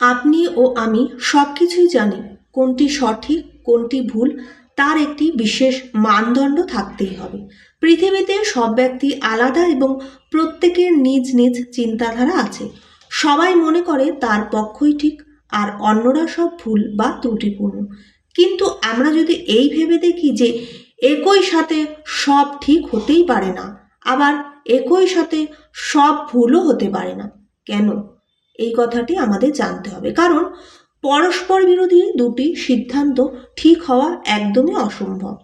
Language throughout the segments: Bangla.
আপনি ও আমি সব কিছুই জানি, কোনটি সঠিক, কোনটি ভুল, তার একটি বিশেষ মানদণ্ড থাকতেই হবে। পৃথিবীতে সব ব্যক্তি আলাদা এবং প্রত্যেকের নিজ নিজ চিন্তাধারা আছে। সবাই মনে করে তার পক্ষই ঠিক, আর অন্যরা সব ভুল বা ত্রুটিপূর্ণ। কিন্তু আমরা যদি এই ভেবে দেখি যে একই সাথে সব ঠিক হতেই পারে না, আবার একই সাথে সব ভুলও হতে পারে না, কেন? এই কথাটি আমাদের জানতে হবে। কারণ পরস্পর বিরোধী দুটি সিদ্ধান্ত ঠিক হওয়া একদমই অসম্ভব।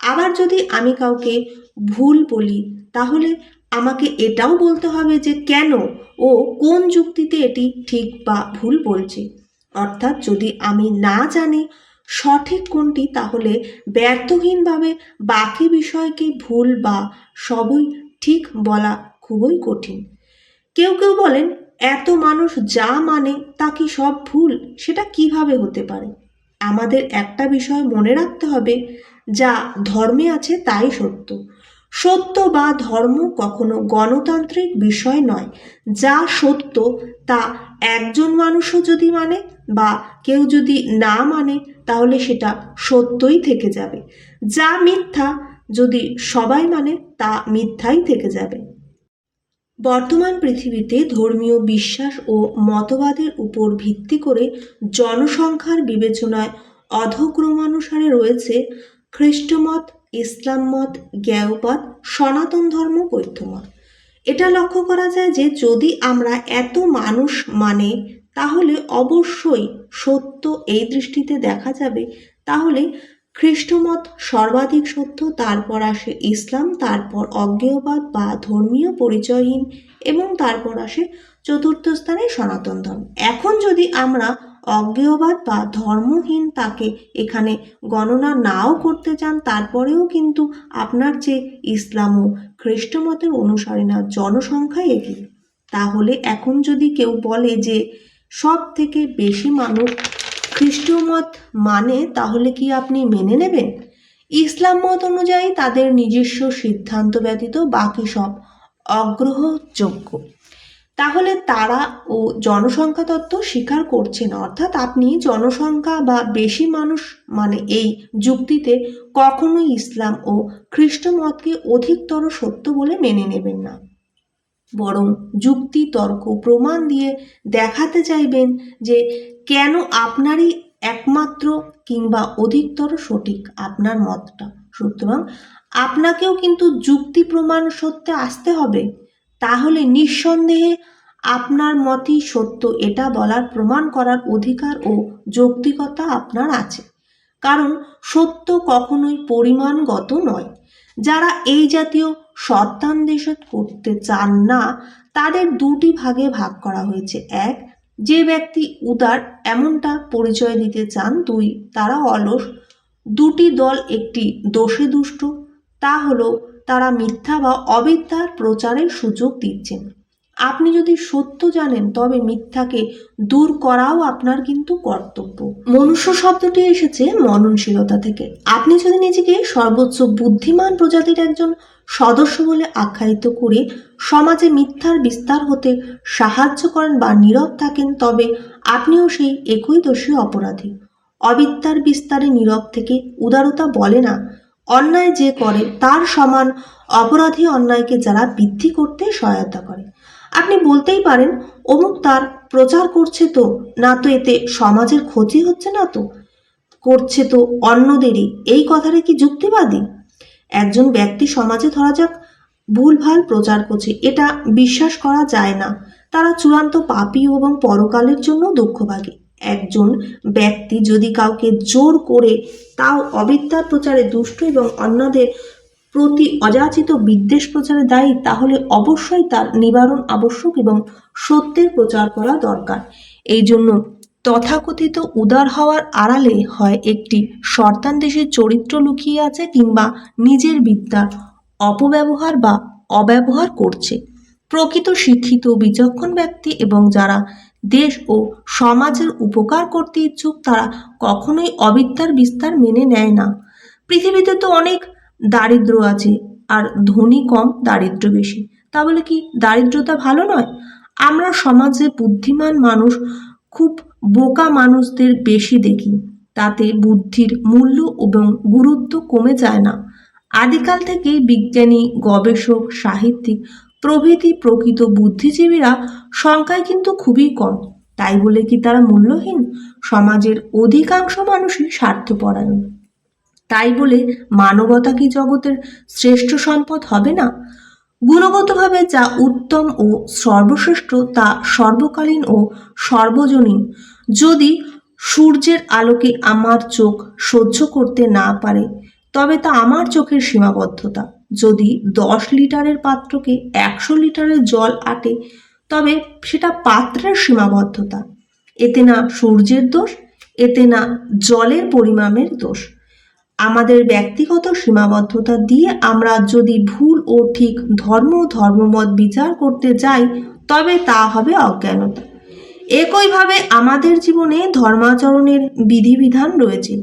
আবার যদি আমি কাউকে ভুল বলি, তাহলে আমাকে এটাও বলতে হবে যে কেন ও কোন যুক্তিতে এটি ঠিক বা ভুল বলছে। অর্থাৎ যদি আমি না জানি সঠিক কোনটি, তাহলে ব্যর্থহীনভাবে বাকি বিষয়কে ভুল বা সবই ঠিক বলা খুবই কঠিন। কেউ কেউ বলেন এত মানুষ যা মানে তা কি সব ভুল? সেটা কীভাবে হতে পারে? আমাদের একটা বিষয় মনে রাখতে হবে, যা ধর্মে আছে তাই সত্য। সত্য বা ধর্ম কখনো গণতান্ত্রিক বিষয় নয়। যা সত্য, তা একজন মানুষও যদি মানে বা কেউ যদি না মানে তাহলে সেটা সত্যই থেকে যাবে। যা মিথ্যা, যদি সবাই মানে তা মিথ্যাই থেকে যাবে। বর্তমান পৃথিবীতে ধর্মীয় বিশ্বাস ও মতবাদের উপর ভিত্তি করে জনসংখ্যার বিবেচনায় অধক্রমানুসারে রয়েছে খ্রিস্টমত ইসলাম মত জ্ঞায়পাত, সনাতন ধর্ম, বৌদ্ধমত। এটা লক্ষ্য করা যায় যে যদি আমরা এত মানুষ মানে তাহলে অবশ্যই সত্য এই দৃষ্টিতে দেখা যাবে। তাহলে খ্রিস্টমত সর্বাধিক সত্য, তারপর আসে ইসলাম, তারপর অজ্ঞেয়বাদ বা ধর্মীয় পরিচয়হীন এবং তারপর আসে চতুর্থ স্থানে সনাতন ধর্ম। এখন যদি আমরা অজ্ঞেয়বাদ বা ধর্মহীন তাকে এখানে গণনা নাও করতে চান, তারপরেও কিন্তু আপনার যে ইসলাম ও খ্রিস্টমতের অনুসারীরা জনসংখ্যা এগিয়ে তাহলে এখন যদি কেউ বলে যে সব থেকে বেশি মানুষ খ্রিস্টীয় মত মানে তাহলে কি আপনি মেনে নেবেন? ইসলাম মত অনুযায়ী তাদের নিজস্ব সিদ্ধান্ত ব্যতীত বাকি সব অগ্রহযোগ্য। তাহলে তারা ও জনসংখ্যা তত্ত্ব স্বীকার করছে না অর্থাৎ আপনি জনসংখ্যা বা বেশি মানুষ মানে এই যুক্তিতে কখনোই ইসলাম ও খ্রিস্ট মতকে অধিকতর সত্য বলে মেনে নেবেন না। বরং যুক্তি, তর্ক, প্রমাণ দিয়ে দেখাতে চাইবেন যে কেন আপনারই একমাত্র কিংবা অধিকতর সঠিক আপনার মতটা। সুতরাং আপনাকেও কিন্তু যুক্তি, প্রমাণ সত্যে আসতে হবে। তাহলে নিঃসন্দেহে আপনার মতই সত্য, এটা বলার প্রমাণ করার অধিকার ও যৌক্তিকতা আপনার আছে। কারণ সত্য কখনোই পরিমাণগত নয়। যারা এই জাতীয় সত্যান্বেষণ করতে চান না, তাদের দুটি ভাগে ভাগ করা হয়েছে। এক, যে ব্যক্তি উদার, এমনটা পরিচয় দিতে চান। দুই, তারা অলস। দুটি দল একটি দোষে দুষ্ট। তা হলো, তারা মিথ্যা বা অবিদ্যার প্রচারের সুযোগ দিচ্ছেন। আপনি যদি সত্য জানেন, তবে মিথ্যাকে দূর করাও আপনার কিন্তু কর্তব্য। মনুষ্য শব্দটি এসেছে মননশীলতা থেকে। আপনি যদি নিজেকে সর্বোচ্চ বুদ্ধিমান প্রজাতির একজন সদস্য বলে আখ্যায়িত করে সমাজে মিথ্যার বিস্তার হতে সাহায্য করেন বা নীরব থাকেন, তবে আপনিও সেই একই দোষী অপরাধী। অবিদ্যার বিস্তারে নীরব থেকে উদারতা বলে না। অন্যায় যে করে, তার সমান অপরাধী অন্যায়কে যারা বৃদ্ধি করতে সহায়তা করে। আপনি বলতেই পারেন, অমুক তার প্রচার করছে তো, না তো এতে সমাজের ক্ষতি হচ্ছে না তো? করছে তো অন্যদেরই, এই কথাটা কি যুক্তিবাদী? একজন ব্যক্তি সমাজে ধরা যাক, ভুলভাল প্রচার করছে, এটা বিশ্বাস করা যায় না। তারা চূড়ান্ত পাপী এবং পরকালের জন্য দুঃখভাগী। একজন ব্যক্তি যদি কাউকে জোর করে তাও অবিদ্যার প্রচারে দুষ্ট এবং অন্যদের প্রতি অযাচিত বিদ্বেষ প্রচারে দায়ী, তাহলে অবশ্যই তার নিবারণ আবশ্যক এবং সত্যের প্রচার করা দরকার। এই জন্য তথাকথিত উদার হওয়ার আড়ালে হয় একটি শর্তান দেশের চরিত্র লুকিয়ে আছে কিংবা নিজের বিদ্যার অপব্যবহার বা অব্যবহার করছে। প্রকৃত শিক্ষিত বিচক্ষণ ব্যক্তি এবং যারা দেশ ও সমাজের উপকার করতে ইচ্ছুক, তারা কখনোই অবিদ্যার বিস্তার মেনে নেয় না। পৃথিবীতে তো অনেক দারিদ্র আছে, আর ধনী কম, দারিদ্র বেশি। তা বলে কি দারিদ্রতা ভালো নয়? আমরা সমাজে বুদ্ধিমান মানুষ, খুব বোকা মানুষদের বেশি দেখি। তাতে বুদ্ধির মূল্য এবং গুরুত্ব কমে যায় না। আদিকাল থেকেই বিজ্ঞানী, গবেষক, সাহিত্যিক, প্রভৃতি প্রকৃত বুদ্ধিজীবীরা সংখ্যায় কিন্তু খুবই কম। তাই বলে কি তারা মূল্যহীন? সমাজের অধিকাংশ মানুষই স্বার্থপরায়ণ। তাই বলে মানবতা কি জগতের শ্রেষ্ঠ সম্পদ হবে না? গুণগতভাবে যা উত্তম ও সর্বশ্রেষ্ঠ তা সর্বকালীন ও সর্বজনীন। যদি সূর্যের আলোকে আমার চোখ সহ্য করতে না পারে, তবে তা আমার চোখের সীমাবদ্ধতা। যদি দশ লিটারের পাত্রকে একশো লিটারের জল আটে, তবে সেটা পাত্রের সীমাবদ্ধতা। এতে না সূর্যের দোষ, এতে না জলের পরিমাণের দোষ। আমাদের ব্যক্তিগত সীমাবদ্ধতা দিয়ে আমরা যদি ভুল ও ঠিক ধর্ম ধর্মমত বিচার করতে যাই, তবে তা হবে অজ্ঞানতা। একইভাবে আমাদের জীবনে ধর্মাচরণের বিধিবিধান রয়েছে।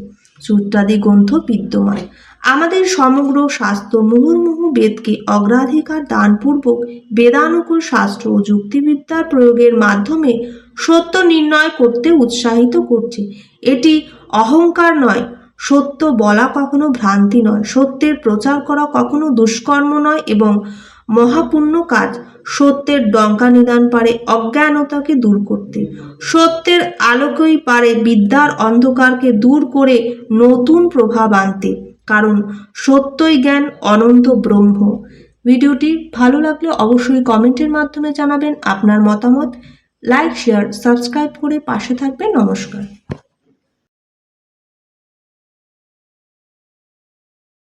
সূত্রাদি গ্রন্থ বিদ্যমান। আমাদের সমগ্র শাস্ত্র মুহুর্মুহু বেদকে অগ্রাধিকার দানপূর্বক বেদানুকূল শাস্ত্র ও যুক্তিবিদ্যার প্রয়োগের মাধ্যমে সত্য নির্ণয় করতে উৎসাহিত করছে। এটি অহংকার নয় সত্য বলা কখনো ভ্রান্তি নয়। সত্যের প্রচার করা কখনো দুষ্কর্ম নয় এবং মহাপুণ্য কাজ সত্যের ডঙ্কা নিদান পারে অজ্ঞানতাকে দূর করতে। সত্যের আলোকেই পারে বিদ্যার অন্ধকারকে দূর করে নতুন প্রভাব আনতে। কারণ সত্যই জ্ঞান অনন্ত ব্রহ্ম। ভিডিওটি ভালো লাগলে অবশ্যই কমেন্টের মাধ্যমে জানাবেন আপনার মতামত। লাইক, শেয়ার, সাবস্ক্রাইব করে পাশে থাকবেন। নমস্কার।